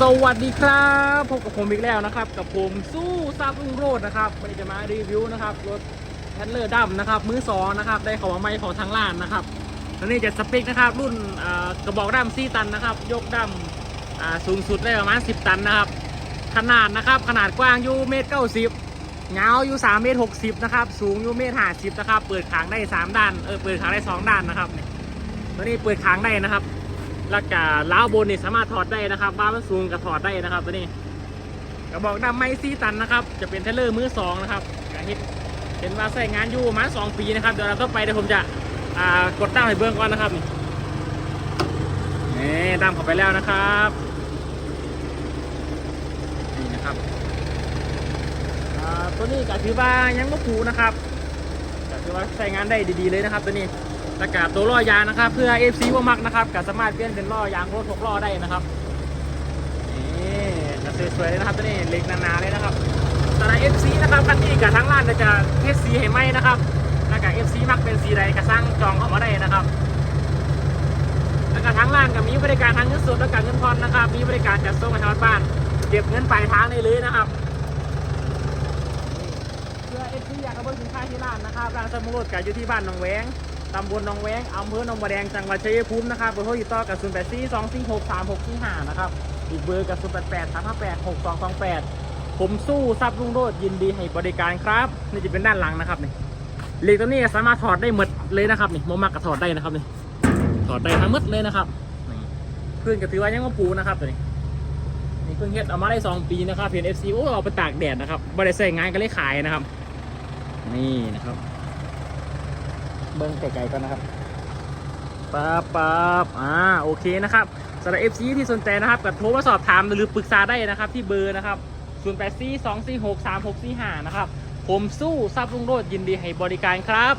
สวัสดีครับพบกับผมอีกแล้วนะครับ กับผมสู้ซาบลุงโรดนะครับวันนี้จะมารีวิวนะครับรถแฮนเลอร์ดัมนะครับมือสองนะครับได้ของมาใหม่ของทางร้านนะครับแล้วนี่จะสเปคนะครับรุ่นกระบอกดัมซี่ตันนะครับ ยกดัมสูงสุดได้ประมาณ10 ตันนะครับ ขนาดนะครับขนาดกว้างอยู่เมตรเก้าสิบเงาอยู่3เมตรหกสิบนะครับสูงอยู่เมตรห้าสิบนะครับเปิดขางได้สามด้านเออเปิดขางได้สองด้านนะครับตัวนี้เปิดขางได้นะครับ แล้วก็ล้าวบนนี่สามารถถอดได้นะครับบ้ามันสูงก็ถอดได้นะครับตัวนี้กระบอกดำไม้ซีตันนะครับ จะเป็นเทเลอร์มือสองนะครับก็เห็นเห็นว่าใส่งานอยู่มาสองปีนะครับเดี๋ยวเราเข้าไปเดี๋ยวผมจะกดตั้งให้เบื้องก่อนนะครับนี่นี่ดำเข้าไปแล้วนะครับนี่นะครับตัวนี้ก็ถือว่ายังไม่ผูนะครับก็ถือว่าใช้งานได้ดีๆเลยนะครับตัวนี้ แล้วก็ตัวล้อยางนะครับ เพื่อ FC ว่ามักนะครับก็สามารถเปลี่ยนเป็นล้อยางรถหกล้อได้นะครับนี่ก็สวยๆเลยนะครับตัวนี้เล็กนานๆเลยนะครับสำหรับ FC นะครับคันนี้กับทั้งร้านจะเทสสีให้ไหมนะครับแล้วก็ FC มักเป็นสีใดก็สร้างจองเข้ามาได้นะครับแล้วก็ทั้งร้านก็มีบริการทั้งเงินสดและก็เงินผ่อนนะครับ มีบริการจัดส่งให้ทางบ้าน เก็บเงินปลายทางได้เลยนะครับเพื่อเอฟซีอยากเอาเบอร์สินค้าที่ร้านนะครับร้านสมุนกับอยู่ที่บ้านหนองแวง ตำบลหนองแวงอำเภอหนองบัวแดง จังหวัดชัยภูมินะครับเบอร์โทรติดต่อกับ 0 8 4 2 4 6 3 6 4 5 นะครับ อีกเบอร์กับ 0 8 8 3 5 8 6 2 2 8 ผมสู้ซับรุ่งโรดยินดีให้บริการครับ นี่จะเป็นด้านหลังนะครับนี่เหล็กตัวนี้สามารถถอดได้หมดเลยนะครับนี่โมมากก็ถอดได้นะครับนี่ถอดได้ทั้งหมดเลยนะครับนี่เพื่อนก็ถือว่ายังมาปูนะครับตัวนี้นี่เพิ่งเฮ็ดเอามาได้สองปีนะครับเห็น FC โอ้เอาไปตากแดดนะครับบริษัทงานก็เลยขายนะครับ นี่นะครับ เบิ้งไกลๆก่อนนะครับปั๊บปั๊บอ่าโอเคนะครับสำหรับ FC ที่สนใจนะครับก็โทรมาสอบถามหรือปรึกษาได้นะครับที่เบอร์นะครับ0 8 4 2 4 6 3 6 4 5นะครับผมสู้ซับลุงโรดยินดีให้บริการครับ